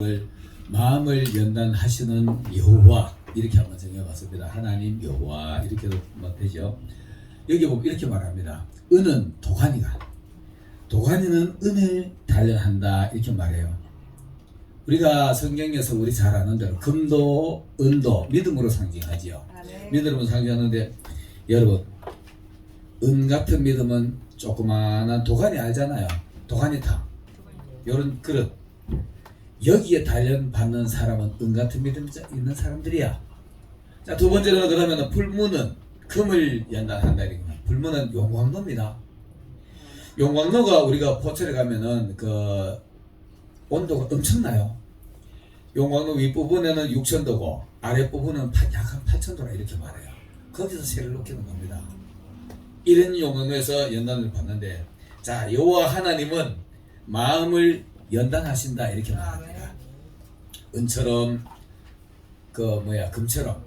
을 마음을 연단하시는 여호와 이렇게 한번 정해봤습니다. 하나님 여호와 이렇게도 뭐 되죠. 여기 보면 이렇게 말합니다. 은은 도가니가 도가니는 은을 단련한다 이렇게 말해요. 우리가 성경에서 우리 잘 아는 대로 금도 은도 믿음으로 상징하지요. 아멘. 믿음으로 상징하는데 여러분 은 같은 믿음은 조그마한 도가니 알잖아요. 도가니탕 요런 그릇 여기에 단련 받는 사람은 은 같은 믿음 있는 사람들이야. 자 두 번째로는 그러면은 불무는 금을 연단한다. 불무는 용광로입니다. 용광로가 우리가 포철에 가면은 그 온도가 엄청나요. 용광로 윗부분에는 6천도고 아랫부분은 파- 약한 8천도라 이렇게 말해요. 거기서 새를 녹이는 겁니다. 이런 용광로에서 연단을 받는데 자 여호와 하나님은 마음을 연단하신다 이렇게 말합니다. 은처럼 그 뭐야 금처럼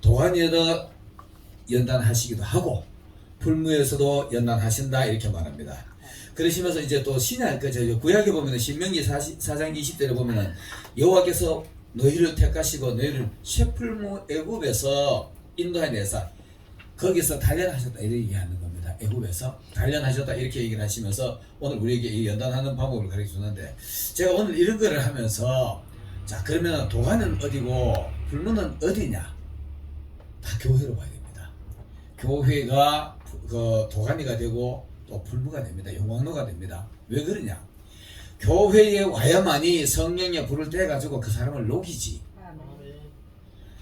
도가니에다 연단하시기도 하고 풀무에서도 연단하신다 이렇게 말합니다. 그러시면서 이제 또 신약 그저 구약에 보면은 신명기 40, 4장 20절에 보면은 여호와께서 너희를 택하시고 너희를 셰풀무 애굽에서 인도해내서 거기서 단련하셨다 이렇게 얘기하는 겁니다. 애굽에서 단련하셨다 이렇게 얘기를 하시면서 오늘 우리에게 이 연단하는 방법을 가르쳐 주는데 제가 오늘 이런 거를 하면서 자 그러면 도가는 어디고 불문은 어디냐? 다 교회로 봐야 됩니다. 교회가 그 도가니가 되고 또 불무가 됩니다. 용광로가 됩니다. 왜 그러냐? 교회에 와야만이 성령의 불을 떼 가지고 그 사람을 녹이지.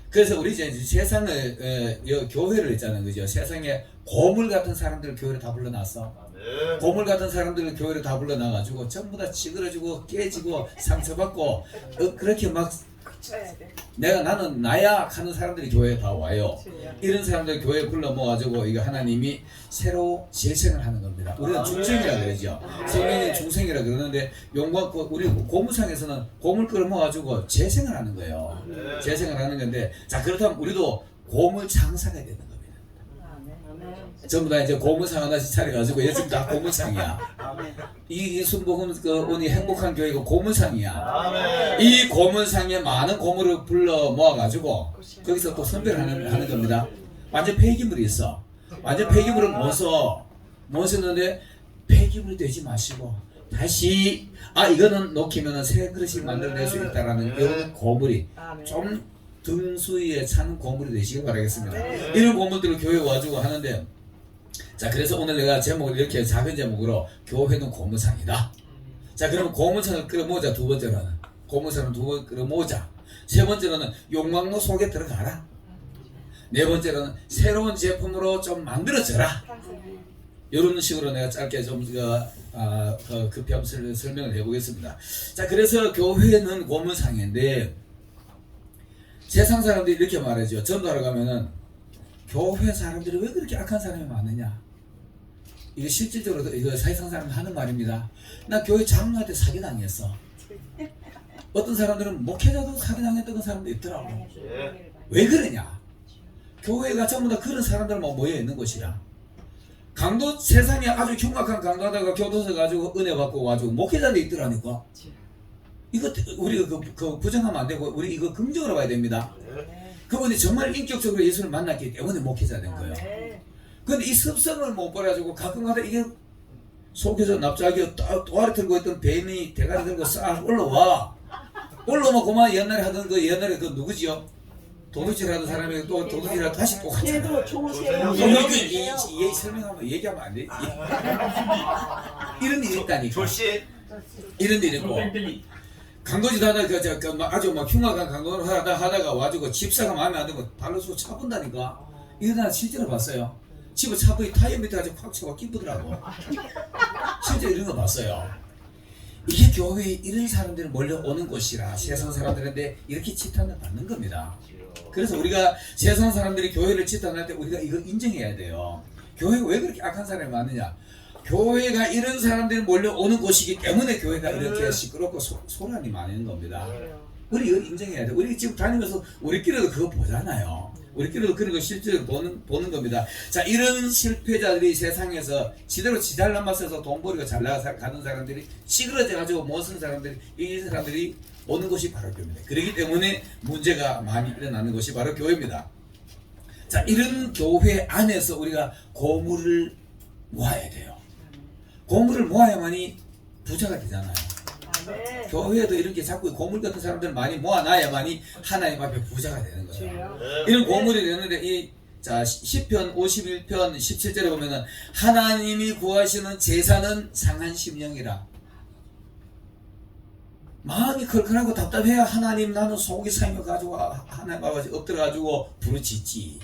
그래서 우리 이제 세상을 에, 여- 교회를 있잖아요, 그죠? 세상에 고물 같은 사람들 교회를 다 불러놨어. 아멘. 고물 같은 사람들을 교회를 다 불러놔가지고 전부 다 찌그러지고 깨지고 상처받고 어, 그렇게 막. 내가 나는 나야 하는 사람들이 교회에 다 와요. 이런 사람들 교회에 불러 모아가지고 이거 하나님이 새로 재생을 하는 겁니다. 우리는 중생이라 그러죠. 성경이 중생이라 그러는데 용광 그 우리 고무상에서는 고물 끌어 모아가지고 재생을 하는 거예요. 네. 재생을 하는 건데 자 그렇다면 우리도 고물 창사가 되는 겁니다. 아멘. 전부 다 이제 고물상 하나씩 차려가지고 요즘 다 고물상이야. 이, 이 순복음 그 오니 행복한 교회가 고물상이야. 아멘. 이 고문상에 많은 고문을 불러 모아가지고 거기서 또 선별을 하는, 하는 겁니다. 완전 폐기물이 있어. 완전 폐기물은 못 써. 못 쓰는데 폐기물이 되지 마시고 다시 아 이거는 놓기면은 새 그릇이 만들어낼 수 있다라는 이런 고물이 아멘. 좀 등수위에 차는 고물이 되시길 바라겠습니다. 이런 고물들을 교회에 와주고 하는데 자 그래서 오늘 내가 제목을 이렇게 작은 제목으로 교회는 고무상이다. 자 그러면 고무상을 끌어모으자 두 번째로는 고무상을 두번 끌어모으자 세 번째로는 용광로 속에 들어가라. 네 번째로는 새로운 제품으로 좀 만들어져라. 이런 식으로 내가 짧게 좀 그, 아, 그 급히 한번 설- 설명을 해보겠습니다. 자, 그래서 교회는 고문상인데 세상 사람들이 이렇게 말하죠. 전도하러 가면은 교회 사람들이 왜 그렇게 악한 사람이 많느냐? 이게 실질적으로 이거 세상 사람이 하는 말입니다. 나 교회 장로한테 사기 당했어. 어떤 사람들은 목회자도 사기 당했던 사람도 있더라고. 예. 왜 그러냐? 교회가 전부 다 그런 사람들만 모여 있는 곳이라. 강도 세상에 아주 흉악한 강도다가 교도소 가지고 은혜 받고 와가지고 목회자도 있더라니까. 이거 우리가 그, 그 부정하면 안 되고 우리 이거 긍정으로 봐야 됩니다. 그분이 정말 인격적으로 예수를 만났기 때문에 목회자 된 거예요. 아멘. 근데 이 습성을 못 버려가지고 가끔가다 이게 속에서 납작이 또아리 들고 있던 뱀이 대가리 들고 싹 올라와. 올라오면 그만 옛날에 하던 그 옛날에 그 누구지요? 도둑질 하던 사람이 또 도둑질 하다 다시 또 갔잖아. 얘도 좋으세요. 이, 이, 이 설명하면 얘기하면 안 돼. 이런 일이 있다니까. 조씨. 이런 일이 있고. 강도짓 하다 그, 저, 그, 막 아주 막 흉악한 강도를 하다 하다가 와가지고 집사가 마음에 안 들고 발로 쏘 차본다니까. 이거 나 실제로 봤어요. 집에 차부이 타이어 밑에 가지고 콱 쳐가 끼쁘더라고. 실제 이런 거 봤어요. 이게 교회에 이런 사람들이 몰려오는 곳이라 세상 사람들한테 이렇게 치탄을 받는 겁니다. 그래서 우리가 세상 사람들이 교회를 치탄할 때 우리가 이거 인정해야 돼요. 교회가 왜 그렇게 악한 사람이 많느냐? 교회가 이런 사람들이 몰려오는 곳이기 때문에 교회가 이렇게 시끄럽고 소, 소란이 많은 겁니다. 우리 이거 인정해야 돼. 우리 지금 다니면서 우리끼리도 그거 보잖아요. 우리끼리도 그런 거 실제로 보는, 보는 겁니다. 자, 이런 실패자들이 세상에서 지대로 지잘난 맛에서 돈 벌이고 잘 나가는 사람들이 찌그러져가지고 못 쓰는 사람들이, 이 사람들이 오는 것이 바로 교회입니다. 그렇기 때문에 문제가 많이 일어나는 것이 바로 교회입니다. 자, 이런 교회 안에서 우리가 고물을 모아야 돼요. 고물을 모아야만이 부자가 되잖아요. 아멘. 교회에도 이렇게 자꾸 고물 같은 사람들 많이 모아놔야만이 하나님 앞에 부자가 되는 거예요. 주여. 이런 고물이 되는데 이 자, 10편 51편 17절에 보면은 하나님이 구하시는 제사는 상한 심령이라. 마음이 걸걸하고 답답해야 하나님 나는 속이 상해 가지고 하나님 앞에 엎드려 가지고 부르짖지.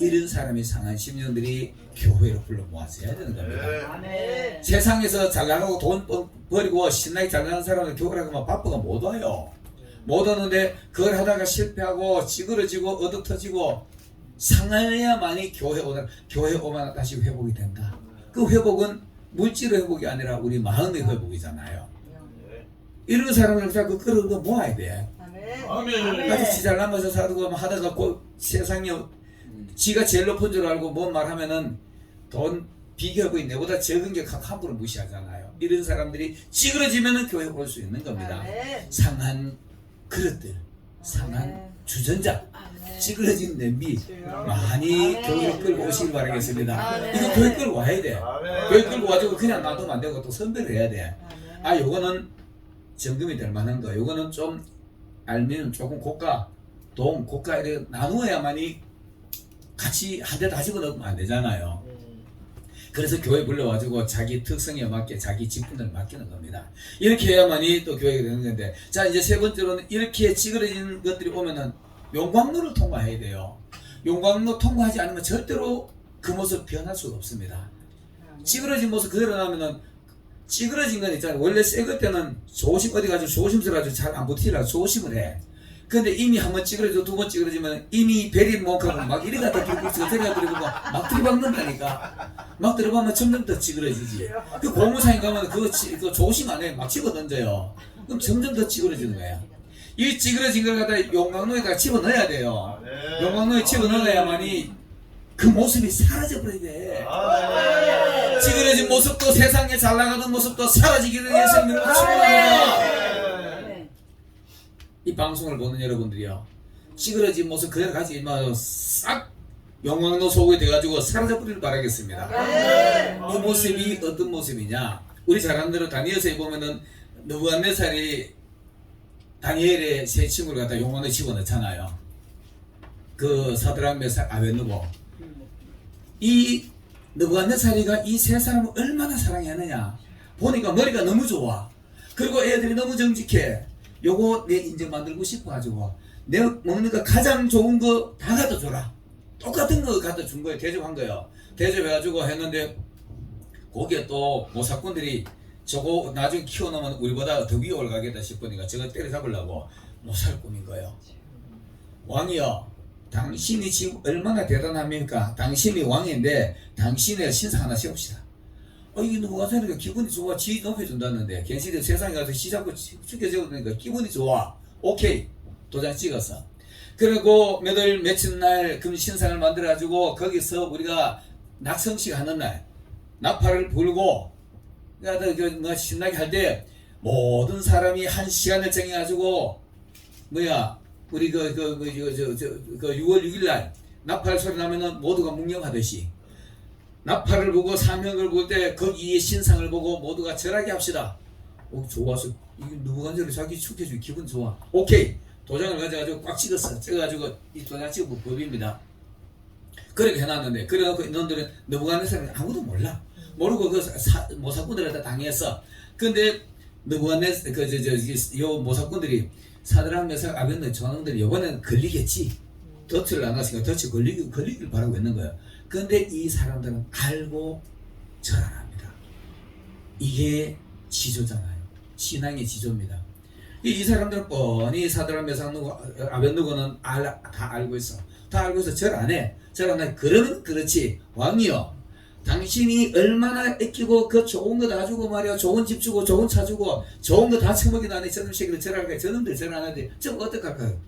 이런 사람이 상한 심령들이 교회로 불러 모아서 해야 되는 겁니다. 아멘. 세상에서 잘 나가고 돈 버- 버리고 신나게 잘 나가는 사람은 교회라고 하면 바쁘가 못 와요. 못 오는데 그걸 하다가 실패하고 찌그러지고 얻어 터지고 상하야만이 교회 오다 교회 오면 다시 회복이 된다. 그 회복은 물질의 회복이 아니라 우리 마음의 회복이잖아요. 이런 사람들 자꾸 끌어서 모아야 돼. 아멘. 지잘 남아서 살고 하다가 그 세상에 지가 제일 높은 줄 알고 뭔 말하면은 돈 비교하고 내보다 적은 게각 함부로 무시하잖아요. 이런 사람들이 찌그러지면은 교회 올 수 있는 겁니다. 아멘. 상한 그릇들, 상한 아멘. 주전자, 아멘. 찌그러진 냄비 주여. 많이 아멘. 교회 끌고 오시길 바라겠습니다. 아멘. 이거 교회 끌고 와야 돼. 아멘. 교회 끌고 와가지고 그냥 놔두면 안 되고 또 선별을 해야 돼. 아멘. 아 요거는 점검이 될 만한 거 요거는 좀 알면 조금 고가 동 고가 이렇게 나누어야만이 같이 한 대 다 집어넣으면 안 되잖아요 그래서 교회 불러가지고 자기 특성에 맞게 자기 직분을 맡기는 겁니다 이렇게 해야만이 또 교회가 되는 건데 자 이제 세 번째로는 이렇게 찌그러진 것들이 오면은 용광로를 통과해야 돼요 용광로 통과하지 않으면 절대로 그 모습 변할 수가 없습니다 찌그러진 모습 그대로 나오면은 찌그러진 건 있잖아요. 원래 새것 때는 조심 어디 가지고 조심스러워가지고 잘안 붙이라 조심을 해. 근데 이미 한 번 찌그러져 두 번 찌그러지면 이미 베리 못하고 막 이리 갖다 들고 저리 갖다 들고 막 들이박는다니까. 막 들어가면 점점 더 찌그러지지. 그 고무상에 가면 그거, 치- 그거 조심 안 해. 막 집어 던져요. 그럼 점점 더 찌그러지는 거야. 이 찌그러진 걸 갖다 용광로에다가 집어 넣어야 돼요. 아멘. 용광로에 집어 넣어야만이 그 모습이 사라져 버려야 돼. 아멘. 찌그러진 모습도 세상에 잘 나가는 모습도 사라지기를 위해서 믿는 축원합니다. 이 방송을 보는 여러분들이요. 찌그러진 모습 그대로 가지 마요. 싹 영광로 속에 돼가지고 사라져 버리길 바라겠습니다. 아멘. 이 모습이 어떤 모습이냐? 우리 잘 대로 다니엘서에 보면은 느부갓네살이 다니엘의 세 친구를 갖다 용광로에 집어넣잖아요. 그 사드락 메삭 아벤누고 이 느부갓네살이가 이 세 사람을 얼마나 사랑했느냐 보니까 머리가 너무 좋아 그리고 애들이 너무 정직해 요거 내 인제 만들고 싶어 가지고 내 먹는 거 가장 좋은 거 다 갖다 줘라. 똑같은 거 갖다 준 거예요. 대접한 거예요. 대접해가지고 했는데 거기에 또 모사꾼들이 저거 나중에 키워놓으면 우리보다 더 위에 올라가겠다 싶으니까 저거 때려잡으려고 모사를 꾸민 거예요. 왕이여 당신이 지금 얼마나 대단합니까? 당신이 왕인데 당신의 신상 하나 세웁시다. 어, 이게 누가 사니까 기분이 좋아. 지 높여준다는데 괜시리 세상에 가서 시잡고 죽게 적으니까 기분이 좋아. 오케이. 도장 찍었어. 그리고 몇 월 며칠 날 금 신상을 만들어가지고 거기서 우리가 낙성식 하는 날 나팔을 불고 그러니까 그뭐 신나게 할 때 모든 사람이 한 시간을 정해가지고 뭐야 우리 그 그그저저그 6월 6일 날 나팔 소리 나면은 모두가 묵념하듯이 나팔을 보고 사명을 볼 때 거기에 신상을 보고 모두가 절하게 합시다. 오 좋아서 이게 누구가 저리 자기 축해주기 기분 좋아. 오케이 도장을 가져가지고 꽉 찍었어. 찍어가지고 이 도장 찍고 법입니다. 그렇게 해놨는데 그래갖고 인원들은 느부갓네살은 아무도 몰라. 모르고 그 사, 모사꾼들한테 당했어. 근데 느부갓네살 그저저요 모사꾼들이 사드랑 메삭 아벤느 저놈들이 이번엔 걸리겠지. 덫을 나갔으니까 덫이 걸리기 걸리길 바라고 있는 거예요. 근데 이 사람들은 알고 절안 합니다. 이게 지조잖아요. 신앙의 지조입니다. 이, 이 사람들은 뻔히 사드랑 메삭 누구 아벤누고는 알, 다 알고 있어. 다 알고 있어 절 안 해. 절안 해. 그러면 그렇지 왕이요. 당신이 얼마나 아끼고 그 좋은 거 다 주고 말이야 좋은 집 주고 좋은 차 주고 좋은 거 다 처먹이 나네 저놈 새끼들 절할까 저놈들 절안 하는데 저거 어떡할까요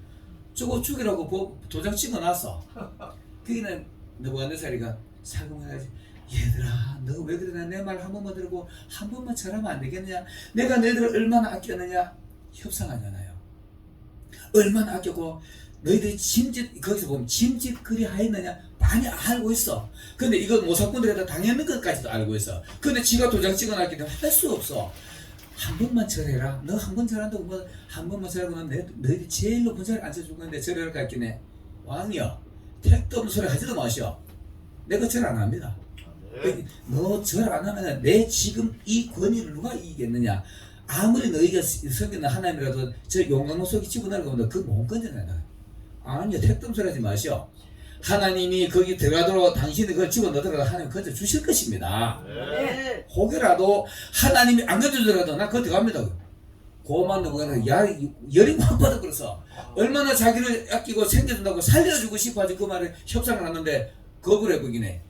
저거 죽이라고 보- 도장 찍어놨어 그기는 너무한네살이가. 사금해가지 얘들아 너 왜 그러냐? 내 말 한 번만 들고 한 번만 절하면 안 되겠느냐? 내가 너희들을 얼마나 아꼈느냐? 협상하잖아요. 얼마나 아꼈고 너희들이 짐짓 거기서 보면 짐짓 그리 하였느냐? 많이 알고 있어. 근데 이거 모사꾼들에다 당연한 것까지도 알고 있어. 근데 지가 도장 찍어놨기 때문에 할 수 없어. 한 번만 절해라. 너 한 번 절한다고 뭐한 번만 절하고 난 내- 너희들 제일 높은 자리에 앉혀줄 건데 같긴 해. 왕이여 택도 없는 소리 하지도 마시오. 내가 절 안 합니다. 너절 안 하면 내 지금 이 권위를 누가 이기겠느냐? 아무리 너희가 섬기는 하나님이라도 저 용광로 속에 집어넣으려고 하면 그못 건져낸다 아니요 택도 소리 하지 마시오. 하나님이 거기 들어가도록 당신이 그걸 집어넣더라도 하나님 건져 주실 것입니다. 네. 혹여라도 하나님이 안 건져주더라도 나 그거 들어갑니다 고만 누구나 야 열이 못 받아 그래서 얼마나 자기를 아끼고 챙겨준다고 살려주고 싶어하지 그 말을 협상을 하는데 거부를 해보긴 해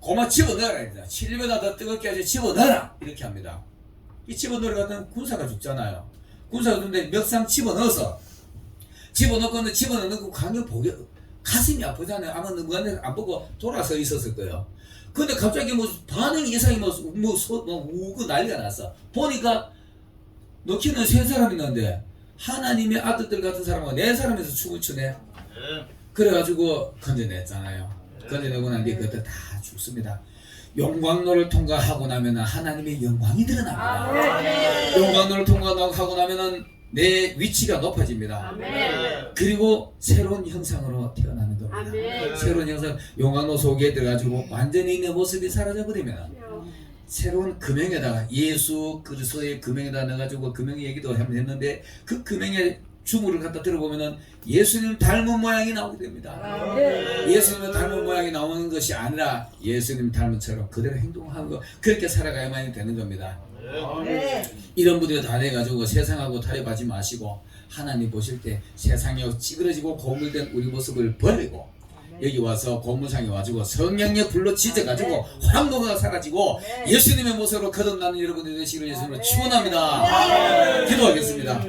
고마 집어넣어라 합니다 7배나 더 뜨겁게 하지 집어넣어라 이렇게 합니다. 이 집어넣으러 갔더니 군사가 죽잖아요. 군사가 죽는데 멱상 집어넣어서 집어넣고는 집어넣는 그 광역 보게 가슴이 아프잖아요. 아마 누구한테 안 보고 돌아서 있었을 거예요. 근데 갑자기 뭐 반응 이상이 뭐, 뭐, 소, 뭐 우고 난리가 났어. 보니까 넣기는 세 사람이 있는데 하나님의 아들들 같은 사람하고 네 사람에서 춤을 추네. 그래가지고 건져냈잖아요. 건져내고 난 뒤에 그때 다 죽습니다. 용광로를 통과하고 나면 하나님의 영광이 드러납니다. 아멘. 용광로를 통과하고 나면은 내 위치가 높아집니다. 아멘. 그리고 새로운 형상으로 태어나는 겁니다. 아멘. 새로운 형상 용광로 속에 들어가지고 완전히 내 모습이 사라져 버리면 새로운 금형에다가 예수 그리스도의 금형에다 넣어가지고 금형 얘기도 했는데 그 금형의 주물을 갖다 들어보면은 예수님 닮은 모양이 나오게 됩니다. 아멘. 예수님을 닮은 모양이 나오는 것이 아니라 예수님 닮은처럼 그대로 행동하고 그렇게 살아가야만 되는 겁니다. 네. 이런 분들이 다 돼가지고 세상하고 타협하지 마시고 하나님 보실 때 세상에 찌그러지고 고물된 우리 모습을 버리고 여기 와서 고무상에 와가지고 성령의 불로 지져가지고 황도가 사라지고 네. 예수님의 모습으로 거듭나는 여러분들이 되시기를 예수님으로. 축원합니다. 네. 기도하겠습니다.